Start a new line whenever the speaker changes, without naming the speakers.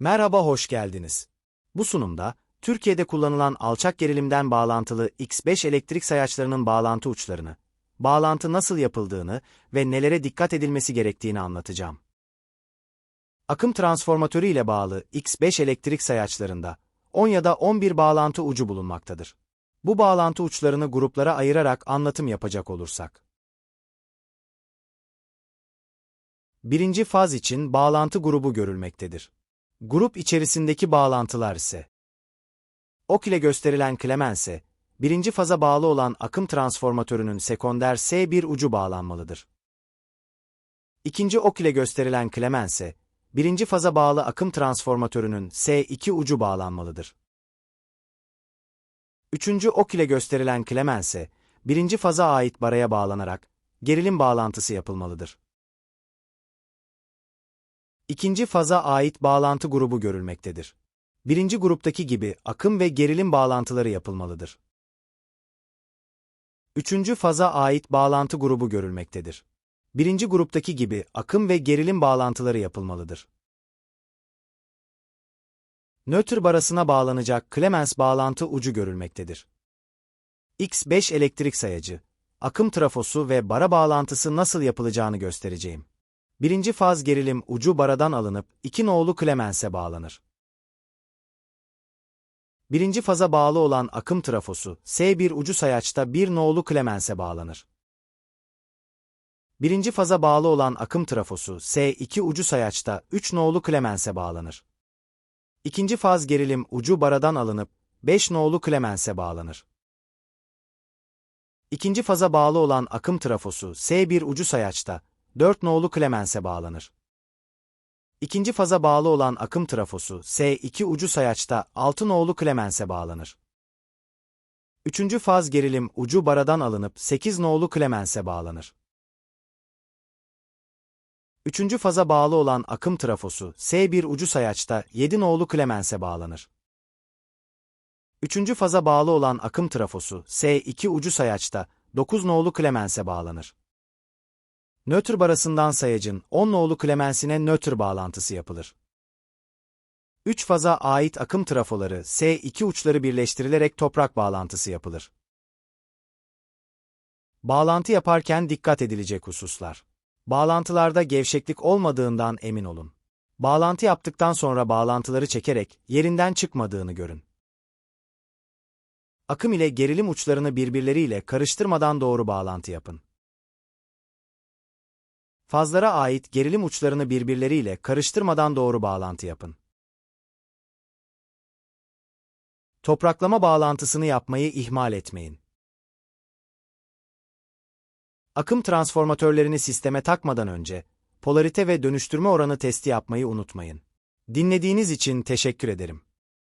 Merhaba, hoş geldiniz. Bu sunumda, Türkiye'de kullanılan alçak gerilimden bağlantılı X5 elektrik sayaçlarının bağlantı uçlarını, bağlantı nasıl yapıldığını ve nelere dikkat edilmesi gerektiğini anlatacağım. Akım transformatörü ile bağlı X5 elektrik sayaçlarında 10 ya da 11 bağlantı ucu bulunmaktadır. Bu bağlantı uçlarını gruplara ayırarak anlatım yapacak olursak. Birinci faz için bağlantı grubu görülmektedir. Grup içerisindeki bağlantılar ise Ok ile gösterilen klemense, birinci faza bağlı olan akım transformatörünün sekonder S1 ucu bağlanmalıdır. İkinci ok ile gösterilen klemense, birinci faza bağlı akım transformatörünün S2 ucu bağlanmalıdır. Üçüncü ok ile gösterilen klemense, birinci faza ait baraya bağlanarak gerilim bağlantısı yapılmalıdır. İkinci faza ait bağlantı grubu görülmektedir. Birinci gruptaki gibi akım ve gerilim bağlantıları yapılmalıdır. Üçüncü faza ait bağlantı grubu görülmektedir. Birinci gruptaki gibi akım ve gerilim bağlantıları yapılmalıdır. Nötr barasına bağlanacak Clemens bağlantı ucu görülmektedir. X5 elektrik sayacı, akım trafosu ve bara bağlantısı nasıl yapılacağını göstereceğim. Birinci faz gerilim ucu baradan alınıp iki nolu Clemens'e bağlanır. Birinci faza bağlı olan akım trafosu S1 ucu sayaçta bir nolu Clemens'e bağlanır. Birinci faza bağlı olan akım trafosu S2 ucu sayaçta 3 nolu Clemens'e bağlanır. İkinci faz gerilim ucu baradan alınıp 5 nolu Clemens'e bağlanır. İkinci faza bağlı olan akım trafosu S1 ucu sayaçta 4 nolu Clemens'e bağlanır. İkinci faza bağlı olan akım trafosu S2 ucu sayaçta 6 nolu Clemens'e bağlanır. Üçüncü faz gerilim ucu baradan alınıp 8 nolu Clemens'e bağlanır. Üçüncü faza bağlı olan akım trafosu S1 ucu sayaçta 7 nolu Clemens'e bağlanır. Üçüncü faza bağlı olan akım trafosu S2 ucu sayaçta 9 nolu Clemens'e bağlanır. Nötr barasından sayacın 10 nolu Clemens'ine nötr bağlantısı yapılır. 3 faza ait akım trafoları S2 uçları birleştirilerek toprak bağlantısı yapılır. Bağlantı yaparken dikkat edilecek hususlar. Bağlantılarda gevşeklik olmadığından emin olun. Bağlantı yaptıktan sonra bağlantıları çekerek yerinden çıkmadığını görün. Akım ile gerilim uçlarını birbirleriyle karıştırmadan doğru bağlantı yapın. Fazlara ait gerilim uçlarını birbirleriyle karıştırmadan doğru bağlantı yapın. Topraklama bağlantısını yapmayı ihmal etmeyin. Akım transformatörlerini sisteme takmadan önce, polarite ve dönüştürme oranı testi yapmayı unutmayın. Dinlediğiniz için teşekkür ederim.